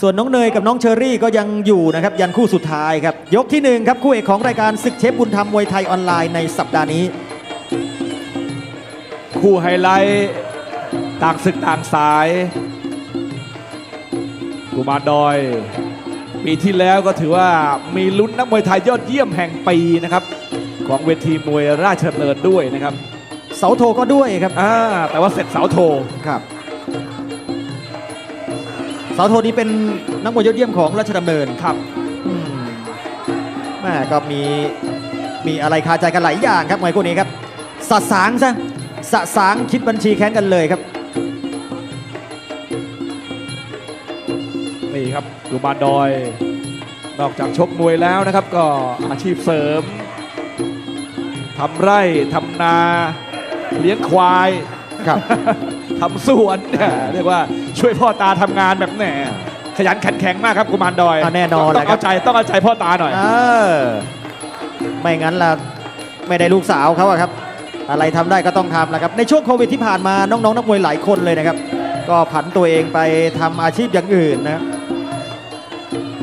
ส่วนน้องเนยกับน้องเชอรี่ก็ยังอยู่นะครับยันคู่สุดท้ายครับ ยกที่หนึ่งครับคู่เอกของรายการศึกเชฟบุญธรรมมวยไทยออนไลน์ในสัปดาห์นี้ คู่ไฮไลท์ต่างศึกต่างสายกุมารดอย ปีที่แล้วก็ถือว่ามีลุ้นนักมวยไทยยอดเยี่ยมแห่งปีนะครับ ของเวทีมวยราชดำเนินด้วยนะครับ เสาโทก็ด้วยครับ อ่าแต่ว่าเสร็จเสาโทครับเสาโทนี้เป็นนักมวยยอดเยี่ยมของราชดำเนินครับอืมแม่ก็มีมีอะไรคาใจกันหลายอย่างครับมวยคู่นี้ครับสะสางซะสะสางคิดบัญชีแค้นกันเลยครับนี่ครับกุมารดอย นอกจากชกมวยแล้วนะครับ ก็อาชีพเสริมทำไร่ทำนา เลี้ยงควายครับ ทำสวนเนี่ยเรียกว่าช่วยพ่อตาทำงานแบบแหน่ขยันขันแข็งมากครับกุมารดอยอะแน่นอนต้แหอละงครัเอาบใจต้องเอาใจพ่อตาหน่อยเออไม่งั้นล่ะไม่ได้ลูกสาวเขาอะครับ อะไรทำได้ก็ต้องทำแหละครับในช่วงโควิดที่ผ่านมาน้องๆนักมวยหลายคนเลยนะครับ ก็ผันตัวเองไปทำอาชีพอย่างอื่นนะครับ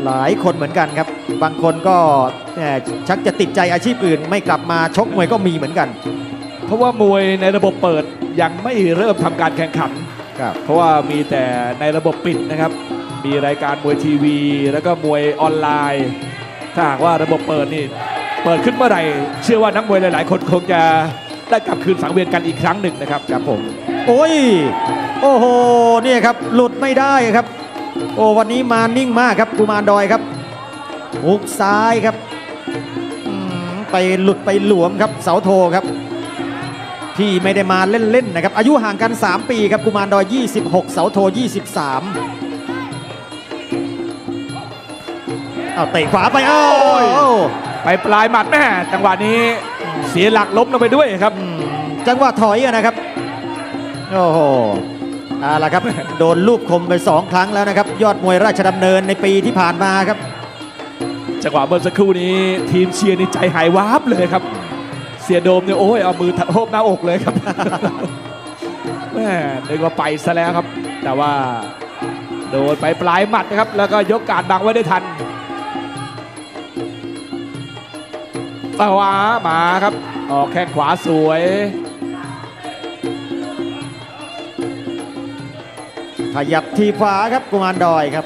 หลายคนเหมือนกันครับ บางคนก็แหม่ชักจะติดใจอาชีพอื่น ไม่กลับมาชกมวยก็มีเหมือนกัน เพราะว่ามวยในระบบเปิดยังไม่เริ่มทำการแข่งขัน ครับ เพราะว่ามีแต่ในระบบปิดนะครับ มีรายการมวยทีวี แล้วก็มวยออนไลน์ ถ้าหากว่าระบบเปิดนี่เปิดขึ้นเมื่อไหร่ เชื่อว่านักมวยหลาย ๆ คนคงจะได้กลับคืนสังเวียนกันอีกครั้งหนึ่งนะครับครับผม โอ้ย โอ้โหเนี่ยครับหลุดไม่ได้ครับ โอ้วันนี้มานิ่งมากครับกุมารดอยครับหุกซ้ายครับอืมไปหลุดไปหลวมครับเสาโทครับ ที่ไม่ได้มาเล่นๆนะครับ อายุห่างกัน 3 ปีครับกุมารดอย 26 เสาโท 23 เอาเตะขวาไปเอ้าโอ้ยไปปลายหมัดแม่จังหวะนี้เสียหลักล้มลงไปด้วยครับอืมจังหวะถอยอะนะครับ โอ้โหเอาละครับ โดนลูบคมไปสองครั้งแล้วนะครับ ยอดมวยราชดำเนินในปีที่ผ่านมาครับ จังหวะเมื่อสักครู่นี้ทีมเชียร์นี่ใจหายวาบเลยครับ เสียโดมเนี่ยโอ้ยเอามือทับหน้าอกเลยครับแม่นึกว่าไปซะแล้วครับ แต่ว่าโดนไปปลายหมัดนะครับ แล้วก็ยกการบังไว้ได้ทันตะวามาครับ ออกแข้งขวาสวยขยับทีขวาครับกุมารดอยครับ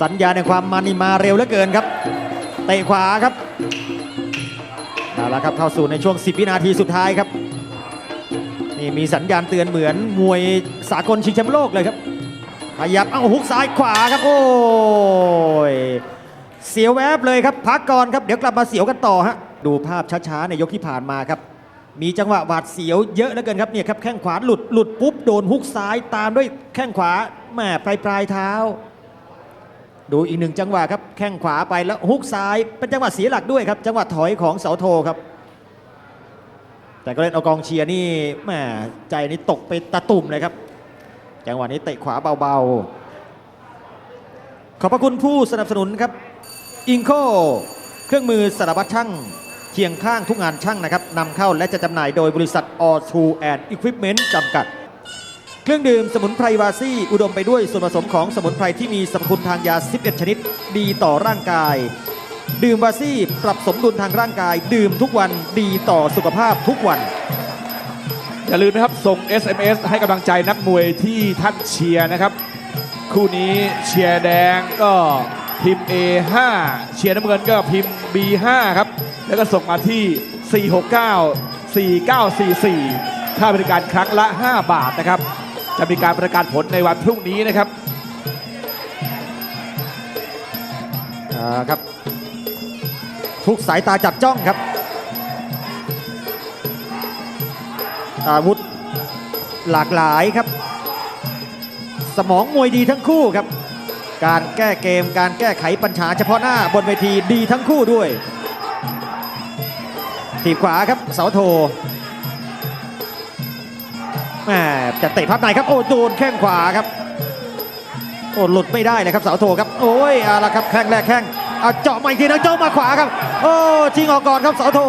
สัญญาในความมันนี่มาเร็วเหลือเกินครับเตะขวาครับ เอาละครับเข้าสู่ในช่วง 10 วินาทีสุดท้ายครับ นี่มีสัญญาณเตือนเหมือนมวยสากลชิงแชมป์โลกเลยครับ ขยับเอ้าฮุกซ้ายขวาครับ โอ้ย เสียวแวบเลยครับ พักก่อนครับ เดี๋ยวกลับมาเสียวกันต่อฮะ ดูภาพช้าๆ ในยกที่ผ่านมาครับ มีจังหวะหวาดเสียวเยอะเหลือเกินครับเนี่ยครับแข้งขวาหลุดหลุดปุ๊บโดนฮุกซ้ายตามด้วยแข้งขวาแหมปลายปลายเท้า ดูอีกหนึ่งจังหวะครับ แข้งขวาไปแล้วฮุกซ้าย เป็นจังหวะเสียหลักด้วยครับ จังหวะถอยของเสาโทครับ แต่ก็เล่นเอากองเชียร์นี่แหมใจนี่ตกไปตะตุ่มเลยครับ จังหวะนี้เตะขวาเบาๆ ขอบพระคุณผู้สนับสนุนครับ อิงโคเครื่องมือสารพัดช่างเคียงข้างทุกงานช่างนะครับนำเข้าและจะจำหน่ายโดยบริษัท All Tool and Equipment จำกัด เครื่องดื่มสมุนไพรวาซี่อุดมไปด้วยส่วนผสมของสมุนไพรที่มีสรรพคุณทางยา 11 ชนิด ดีต่อร่างกาย ดื่มวาซี่ปรับสมดุลทางร่างกาย ดื่มทุกวันดีต่อสุขภาพทุกวัน อย่าลืมนะครับ ส่ง SMS ให้กำลังใจนักมวยที่ท่านเชียร์นะครับ คู่นี้เชียร์แดงก็พิมพ์ A5 เชียร์น้ำเงินก็พิมพ์ B5 ครับ แล้วก็ส่งมาที่ 469 4944 ค่าบริการครั้งละ 5 บาทนะครับ จะมีการประกาศผลในวันพรุ่งนี้นะครับอ่าครับ ทุกสายตาจับจ้องครับ อาวุธหลากหลายครับ สมองมวยดีทั้งคู่ครับ การแก้เกมการแก้ไขปัญหาเฉพาะหน้าบนเวทีดีทั้งคู่ด้วยทีบขวาครับเสาโท แหมจะเตะพับในครับ โอ้โดนแข้งขวาครับ โอ้หลุดไม่ได้เลยครับเสาโทครับ โอ้ยเอาละครับแข้งแรกแข้งเอาเจาะมาอีกทีนะเจาะมาขวาครับ โอ้ชิงออกก่อนครับเสาโท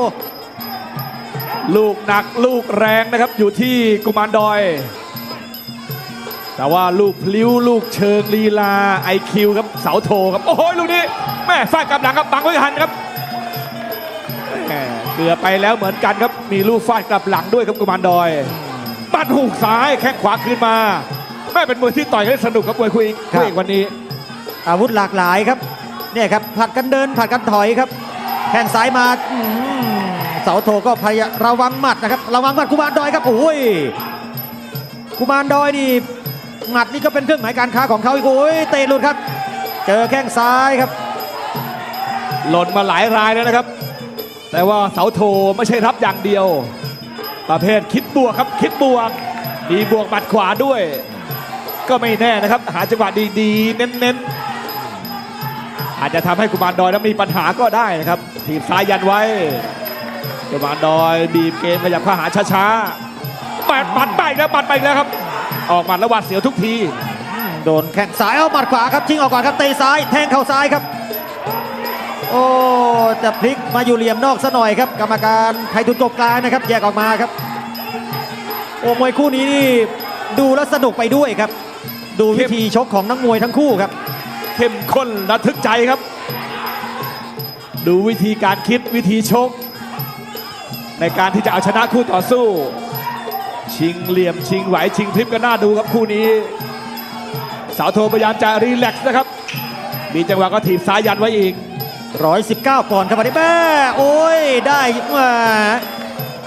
ลูกหนักลูกแรงนะครับอยู่ที่กุมารดอย แต่ว่าลูกพลิ้วลูกเชิงลีลาไอคิวครับเสาโทครับ โอ้โหลูกนี้แม่ฟาดกลับหลังครับบังไว้ทันครับแม่เกือบไปแล้วเหมือนกันครับมีลูกฟาดกลับหลังด้วยครับกุมารดอย ปัดหูกซ้ายแข้งขวาคืนมาแม่เป็นมวยที่ต่อยกันได้สนุกครับมวยคุยครับ คุยเอกวันนี้อาวุธหลากหลายครับเนี่ยครับผลัดกันเดินผลัดกันถอยครับแข้งซ้ายมาอืมเสาโทก็พยายามระวังหมัดนะครับระวังหมัดกุมารดอยครับโอ้ยกุมารดอยนี่หมัดนี่ก็เป็นเครื่องหมายการค้าของเขาอีกโอ้ยเตะหลุดครับ เจอแข้งซ้ายครับ หล่นมาหลายรายแล้วนะครับ แต่ว่าเสาโทไม่ใช่รับอย่างเดียว ประเภทคิดบวกครับคิดบวก มีบวกหมัดขวาด้วย ก็ไม่แน่นะครับ หาจังหวะดีๆ เน้นๆ อาจจะทำให้กุมารดอยนั้นมีปัญหาก็ได้นะครับทีบซ้ายยันไว้ กุมารดอยบีบเกมขยับเข้าหาช้าๆปัดปัดไปแล้วปัดไปแล้วครับ ออกหมัดแล้วหวาดเสียวทุกที โดนแข้งซ้ายเอาหมัดขวาครับชิงออกก่อนครับเตะซ้ายแทงเข่าซ้ายครับ โอ้จะพลิกมาอยู่เหลี่ยมนอกซะหน่อยครับ กรรมการไทยทุนกบกลางนะครับ แยกออกมาครับ โอ้มวยคู่นี้นี่ดูแล้วสนุกไปด้วยครับ ดูวิธีชกของนักมวยทั้งคู่ครับ เข้มข้นระทึกใจครับ ดูวิธีการคิดวิธีชก ในการที่จะเอาชนะคู่ต่อสู้ ชิงเหลี่ยมชิงไหวชิงพลิบก็น่าดูครับคู่นี้ สาวโทพยายามจะรีแลกซ์นะครับ มีจังหวะก็ถีบซ้ายยันไว้อีก 119ปอนด์ครับวันนี้แม่โอ้ยได้มา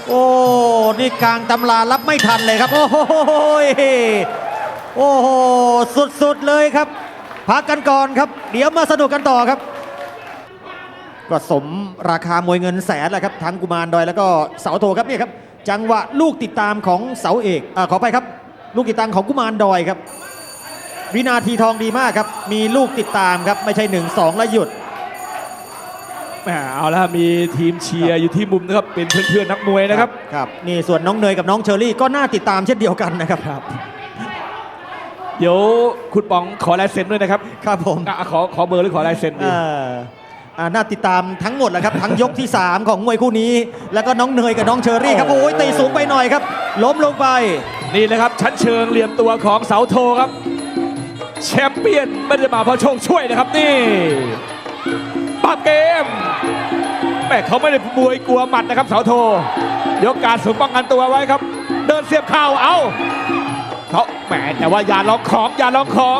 โอ้นี่กลางตำรารับไม่ทันเลยครับ โอ้โหโอ้โหสุดๆเลยครับ พักกันก่อนครับ เดี๋ยวมาสนุกกันต่อครับ ก็สมราคามวยเงินแสนแหละครับทั้งกุมารดอยแล้วก็เสาโทครับเนี่ยครับ จังหวะลูกติดตามของเสาเอกอาขอไปครับ ลูกติดตามของกุมารดอยครับ วินาทีทองดีมากครับ มีลูกติดตามครับไม่ใช่ 1 2 แล้วหยุด เอาละมีทีมเชียร์อยู่ที่มุมนะครับเป็นเพื่อนๆนักมวยนะครับครับนี่ส่วนน้องเนยกับน้องเชอรี่ก็น่าติดตามเช่นเดียวกันนะครับครับ เดี๋ยวคุณป๋องขอลายเซ็นด้วยนะครับครับผมอะขอขอเบอร์หรือขอลายเซ็นดี เอ่ออ่าน่าติดตามทั้งหมดแหละครับ ทั้งยกที่ 3 ของมวยคู่นี้ แล้วก็น้องเนยกับน้องเชอรี่ครับโอ้ยตีสูงไปหน่อยครับ ล้มลงไป นี่แหละครับ ชั้นเชิงเหลี่ยมตัวของเสาโทครับ แชมเปี้ยนไม่ได้มาเพราะโชคช่วยนะครับนี่ ปรับเกมแม่เขาไม่ได้บวยกลัวหมัดนะครับเสาโท ยกการสูงป้องกันตัวไว้ครับ เดินเสียบเข่าเอาเขาแหมแต่ว่าอย่าลองของอย่าลองของ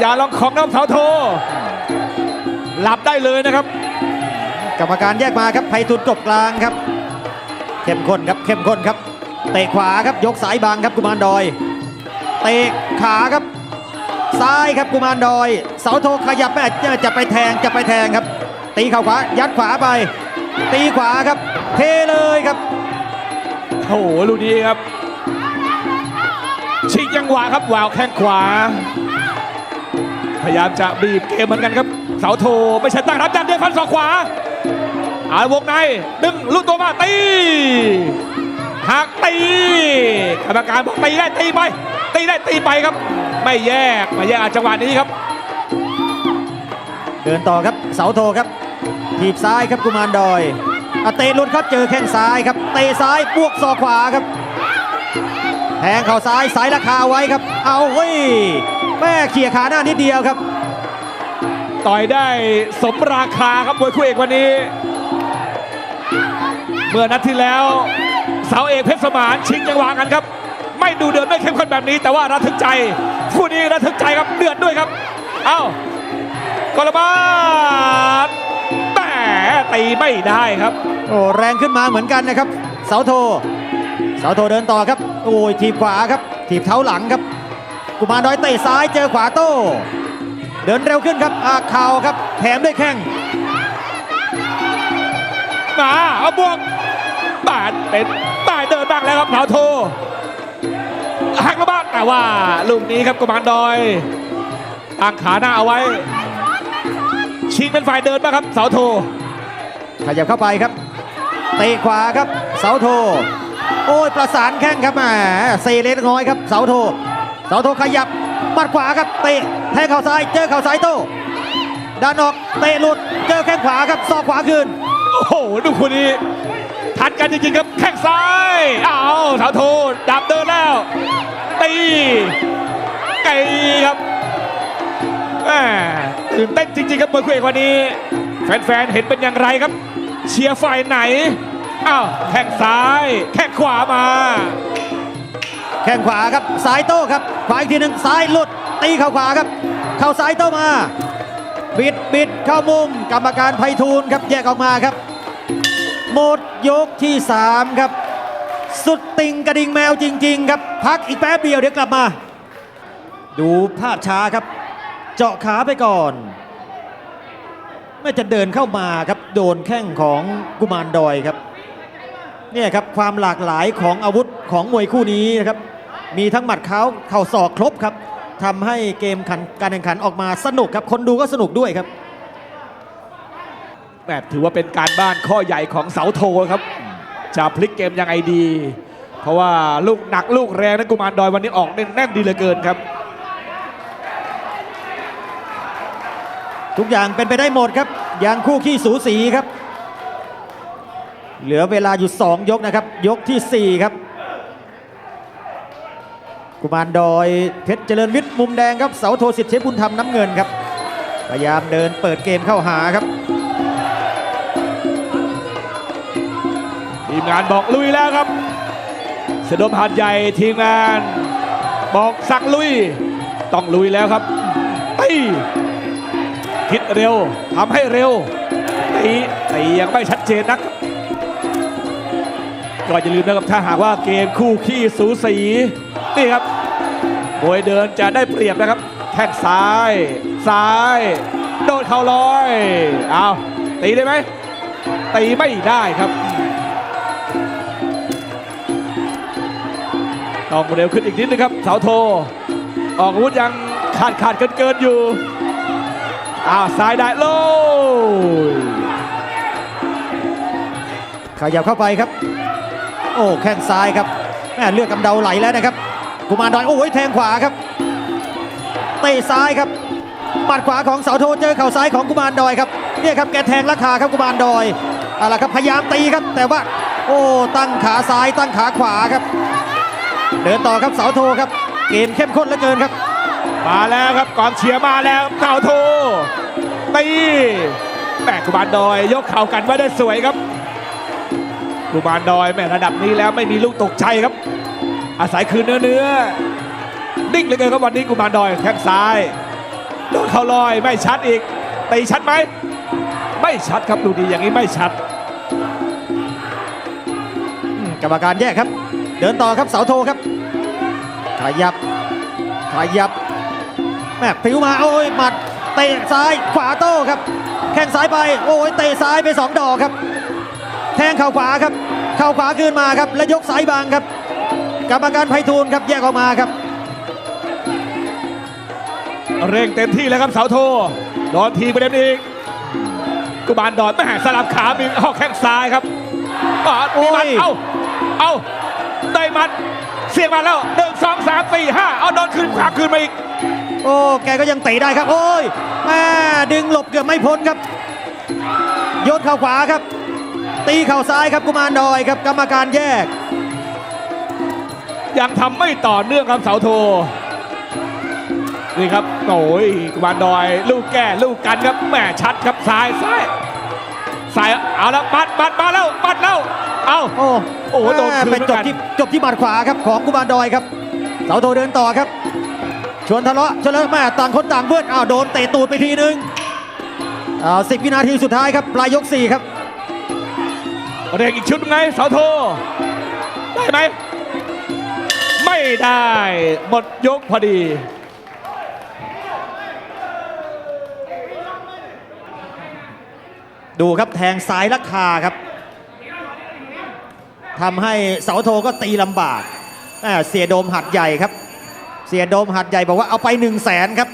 อย่าลองของน้องเสาโท หลับได้เลยนะครับ กรรมการแยกมาครับไพฑูรย์กบกลางครับ เข้มข้นครับเข้มข้นครับเตะขวาครับยกสายบางครับกุมารดอย เตะขาครับ ซ้ายครับกุมารดอย เสาโทขยับแม่จะไปแทงจะไปแทงครับ ตีเข่าขวายัดขวาไป ตีขวาครับ เทเลยครับโอ้โหลูกนี้ครับ ชิงจังหวะครับวาวแข้งขวา พยายามจะบีบเกมเหมือนกันครับ เสาโทไม่ใช่ตั้งรับจันเดียวฟันศอกขวาอาวงในดึงลูกตัวมาตีหักตีกรรมการบอกตีได้ตีไป ตีได้ตีไปครับ ไม่แยกไม่แยกจังหวะนี้ครับ เดินต่อครับเสาโทครับถีบซ้ายครับกุมารดอยอะเตะหลุดครับเจอแข้งซ้ายครับเตะซ้ายบวกศอกขวาครับแทงเข่าซ้ายสายราคาไว้ครับ เอาเฮ้ยแม่เขี่ยขาหน้านิดเดียวครับ ต่อยได้สมราคาครับมวยคู่เอกวันนี้ เมื่อนัดที่แล้ว เสาเอกเพชรสมานชิงจังหวะกันครับ ไม่ดูเดือดไม่เข้มข้นแบบนี้ แต่ว่าระทึกใจคู่นี้ระทึกใจครับเดือดด้วยครับ เอ้ากรบาดแหมตีไม่ได้ครับ โอ้แรงขึ้นมาเหมือนกันนะครับ เสาโท เสาโทเดินต่อครับ โอ้ยทีบขวาครับ ทีบเท้าหลังครับ กุมารดอยเตะซ้ายเจอขวาโต้เดินเร็วขึ้นครับอาเข่าครับ แถมด้วยแข้งมาเอาบวกบาดเป็นบาดเดินบ้างแล้วครับเท้าโท หักแล้วบ้างแต่ว่าลูกนี้ครับกุมารดอยตั้งขาหน้าเอาไว้ ชิงเป็นฝ่ายเดินบ้างครับ เสาโท ขยับเข้าไปครับเตะขวาครับ เสาโท โอ้ยประสานแข้งครับแหมเซเล็กน้อยครับเสาโท เสาโทขยับหมัดขวาครับเตะแทงเข่าซ้ายเจอเข่าซ้ายโต้ดันออกเตะหลุดเจอแข้งขวาครับศอกขวาคืนโอ้โหดูคนนี้ ทันกันจริงๆครับแข้งซ้ายอ้าวเสาโทดับเดินแล้ว ตีไก่ครับแหมตื่นเต้นจริงๆครับมวยคู่เอกวันนี้ แฟนๆเห็นเป็นอย่างไรครับ เชียร์ฝ่ายไหนอ้าวแข้งซ้าย แข้งขวามา แข้งขวาครับซ้ายโต้ครับขวาอีกทีหนึ่งซ้ายหลุดตีเข่าขวาครับ เข่าซ้ายโต้มา บิดบิดเข้ามุมกรรมการไพฑูรย์ครับแยกออกมาครับ หมดยกที่ 3 ครับ สุดติงกระดิ่งแมวจริง ๆ ครับ พักอีกแป๊บเดียวเดี๋ยวกลับมา ดูภาพช้าครับ เจาะขาไปก่อนไม่จะเดินเข้ามาครับโดนแข้งของกุมารดอยครับเนี่ยครับความหลากหลายของอาวุธของมวยคู่นี้นะครับมีทั้งหมัดเท้าเข่าศอกครบครับทำให้เกมการแข่งขันออกมาสนุกครับคนดูก็สนุกด้วยครับ แหมถือว่าเป็นการบ้านข้อใหญ่ของเสาโทครับ จะพลิกเกมยังไงดี เพราะว่าลูกหนักลูกแรงนะกุมารดอยวันนี้ออกแน่นๆดีเหลือเกินครับ ทุกอย่างเป็นไปได้หมดครับย่างคู่ขี้สูสีครับ เหลือเวลาอยู่ 2 ยกนะครับ ยกทีสี่ 4 ครับ กุมารดอยเพชรเจริญวิทย์มุมแดงครับเสาโทสิทธิ์เชฟบุญธรรมน้ำเงินครับพยายามเดินเปิดเกมเข้าหาครับ ทีมงานบอกลุยแล้วครับเสดมหาดใหญ่ทีมงาน บอกสั่งลุย ต้องลุยแล้วครับตีคิดเร็วทำให้เร็วตีตียังไม่ชัดเจนนักก็อย่าลืมนะครับถ้าหากว่าเกมคู่ขี้สูสีนี่ครับมวยเดินจะได้เปรียบนะครับแข้งซ้าย ซ้าย โดนเข่าลอย เอาตีได้ไหมตีไม่ได้ครับ ต้องเร็วขึ้นอีกนิดนึงครับเสาโท ออกอาวุธยังขาดขาดเกินเกินอยู่อ้าวซ้ายได้โลขยับเข้าไปครับ โอ้แข้งซ้ายครับแม่เลือดกำเดาไหลแล้วนะครับกุมารดอยโอ้ยแทงขวาครับเตะซ้ายครับหมัดขวาของเสาโทเจอเข่าซ้ายของกุมารดอยครับเนี่ยครับแกแทงราคาครับกุมารดอยเอาละครับพยายามตีครับ แต่ว่า โอ้ตั้งขาซ้ายตั้งขาขวาครับ เดินต่อครับเสาโทครับ เกมเข้มข้นเหลือเกินครับ มาแล้วครับกองเชียร์มาแล้วเสาโทตีแม่กุมารดอย ยกเข่ากันไว้ได้สวยครับกุมารดอยแม่ระดับนี้แล้วไม่มีลูกตกใจครับ อาศัยคืนเนื้อเนื้อนิ่งเหลยเกินครับวันนี้กุมารดอยแข้งซ้ายโดนเข่าลอยไม่ชัดอีกตีชัดไหมไม่ชัดครับดูดีอย่างนี้ไม่ชัดอืมกรรมการแยกครับ เดินต่อครับเสาโทครับ ขยับ ขยับแม่ผิวมาโอ้ยหมัดเตะซ้ายขวาโต้ครับ แข้งซ้ายไป โอ้ยเตะซ้ายไปสองดอกครับ แทงเข่าขวาครับ เข่าขวาขึ้นมาครับ แล้วยกซ้ายบางครับกรรมการไพฑูรย์ครับแยกออกมาครับ เร่งเต็มที่แล้วครับเสาโทโดนทีประเด็นอีกกุมารดอนแม่สลับขามีออกแข้งซ้ายครับอ๋อมีมัดโอ้ยเอ้า เอ้า ได้มัด เสียงมาแล้วหนึ่งสองสามสี่ห้าเอาโดนคืนขวาคืนมาอีก โอ้ แกก็ยังเตะได้ครับ โอ้ยแม่ดึงหลบเกือบไม่พ้นครับโยนเข่าขวาครับ ตีเข่าซ้ายครับกุมารดอยครับกรรมการแยก ยังทำไม่ต่อเนื่องครับเสาโท นี่ครับโอ้ยกุมารดอย ลูกแก้ลูกกันครับแหม่ชัดครับซ้ายซ้าย ซ้ายเอาแล้วมัดมัดมาแล้วมัดแล้วเอาโอ้โอ้โหโดนคืนเป็นจบเหมือนกันที่จบที่หมัดขวาครับของกุมารดอยครับเสาโทเดินต่อครับ ชวนทะเลาะชวนแล้วแม่ต่างคนต่างเพื่อนอ้าวโดนเตะตูดไปทีนึงอ้าวสิบวินาทีสุดท้ายครับปลายยกสี่ครับเร่งอีกชุดไงเสาโทได้ไหมไม่ได้หมดยกพอดี ดูครับแทงซ้ายลักคาครับทำให้เสาโทก็ตีลำบากอ่าเสียโดมหัดใหญ่ครับ เสียโดมหัดใหญ่บอกว่าเอาไป1นึ่งแสนครับ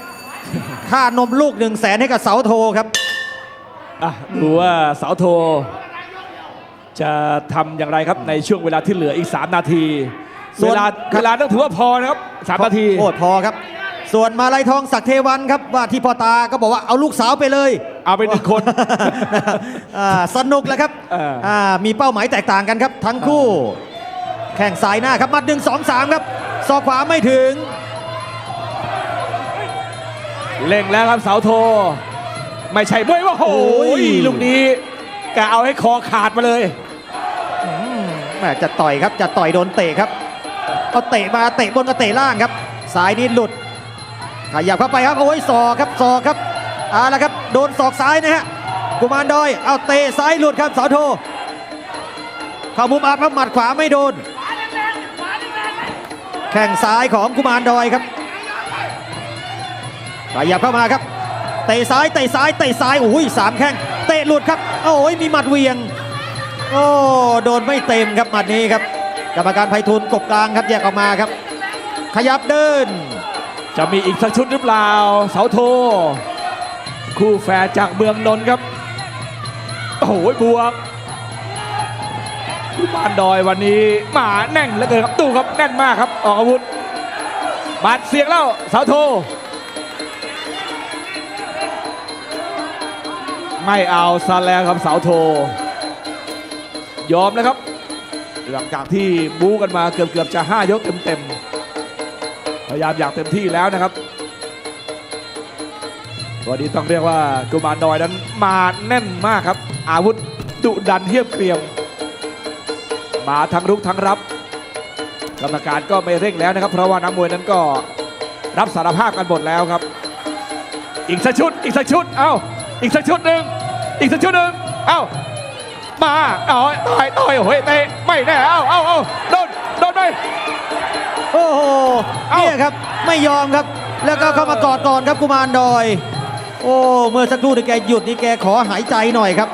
ค่านมลูก1นึ่งแสนให้กับเสาโทครับอะดูว่าเสาโท จะทำอย่างไรครับในช่วงเวลาที่เหลืออีก 3 นาทีส่วนเวลาครับเวลาต้องถือว่าพอนะครับ3นาทีโอ้พอครับ ส่วนมาลัยทองศักดิ์เทวันครับว่าที่พ่อตาก็บอกว่าเอาลูกสาวไปเลย เอาไปหนึ่งคน อ่าสนุกแล้วครับเอออ่ามีเป้าหมายแตกต่างกันครับ ทั้งคู่ แข่งสายหน้าครับมัดหนึ่งสองสามครับศอกขวาไม่ถึง เล่งแล้วครับเสาโท ไม่ใช่มวยว่าโอ้โอ้ย ยลูกนี้กะเอาให้คอขาดมาเลยแม่จะต่อยครับจะต่อยโดนเตะครับเอาเตะมาเตะบนกับเตะล่างครับสายนี้หลุดขยับเข้าไปครับโอ้ยศอกครับศอกครับ เอาละครับโดนศอกซ้ายนะฮะกุมารดอยเอาเตะซ้ายหลุดครับเสาโทเข้ามุมอับครับหมัดขวาไม่โดน แข้งซ้ายของกุมารดอยครับขยับเข้ามาครับเตะซ้ายเตะซ้ายเตะซ้ายโอ้ยสามแข้งเตะหลุดครับโอ้ยมีหมัดเวียงโอ้โดนไม่เต็มครับหมัดนี้ครับกรรมการไพฑูรย์กบกลางครับแยกออกมาครับ ขยับเดิน จะมีอีกสักชุดหรือเปล่า เสาโท คู่แฝดจากเมืองนนท์ครับ โอ้โหบวกกุมารดอยวันนี้มาแน่นเหลือเกินครับดูครับแน่นมากครับ ออกอาวุธบาดเสียงแล้วสาวโท ไม่เอาซะแล้วครับสาวโท ยอมแล้วครับ หลังจากที่บู๊กันมาเกือบเกือบๆจะ 5 ยกเต็มๆพยายามอยางเต็มที่แล้วนะครับ วันนี้ต้องเรียกว่ากุมารดอยนั้นมาแน่นมากครับ อาวุธดุดันเทียบเกรียมมาทั้งรุกทั้งรับ กรรมการก็ไม่เร่งแล้วนะครับ เพราะว่านักมวยนั้นก็รับสารภาพกันหมดแล้วครับ อีกสักชุด อีกสักชุด เอ้า อีกสักชุดหนึ่งอีกสักชุดหนึ่งเอ้า มาเอาต่อยต่อยโอ้ยเตะไม่แน่เอ้าเอ้าเอ้าโดนโดนไปโอ้โหเอ้าเนี่ยครับไม่ยอมครับ แล้วก็เข้ามากอดก่อนครับกุมารดอย โอ้เมื่อสักครู่ที่แกหยุดนี่แกขอหายใจหน่อยครับ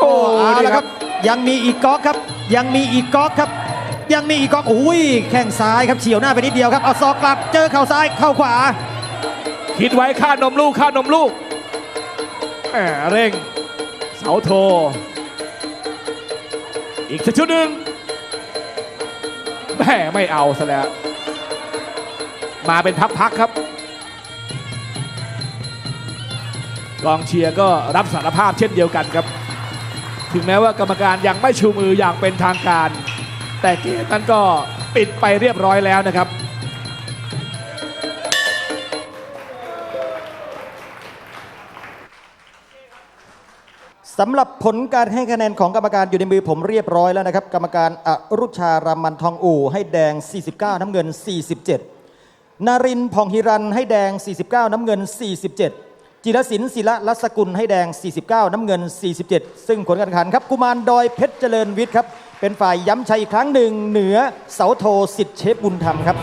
โอ้เอานี่ละครับ ยังมีอีกก๊อกครับ ยังมีอีกก๊อกครับ ยังมีอีกก๊อกอุ้ยแข้งซ้ายครับเฉียวหน้าไปนิดเดียวครับเอาศอกกลับเจอเข่าซ้ายเข้าขวา คิดไว้ค่านมลูกค่านมลูกแหมเร่งเสาโท อีกสักชุดหนึ่งแม่ไม่เอาซะแล้ว มาเป็นพักๆครับ กองเชียร์ก็รับสารภาพเช่นเดียวกันครับ ถึงแม้ว่ากรรมการยังไม่ชูมืออย่างเป็นทางการ แต่เกมนั้นก็ปิดไปเรียบร้อยแล้วนะครับสำหรับผลการให้คะแนนของกรรมการอยู่ในมือผมเรียบร้อยแล้วนะครับ กรรมการอรุชารามันทองอู่ให้แดง 49 น้ำเงิน 47 นารินทร์ผ่องฮิรันให้แดง 49 น้ำเงิน 47 จิรศิลป์ศิละรัศกุลให้แดง 49 น้ำเงิน 47 ซึ่งผลการแข่งขันครับกุมารดอยเพชรเจริญวิทย์ครับ เป็นฝ่ายย้ำชัยอีกครั้งหนึ่งเหนือเสาโทสิทธิ์เชฟบุญธรรมครับ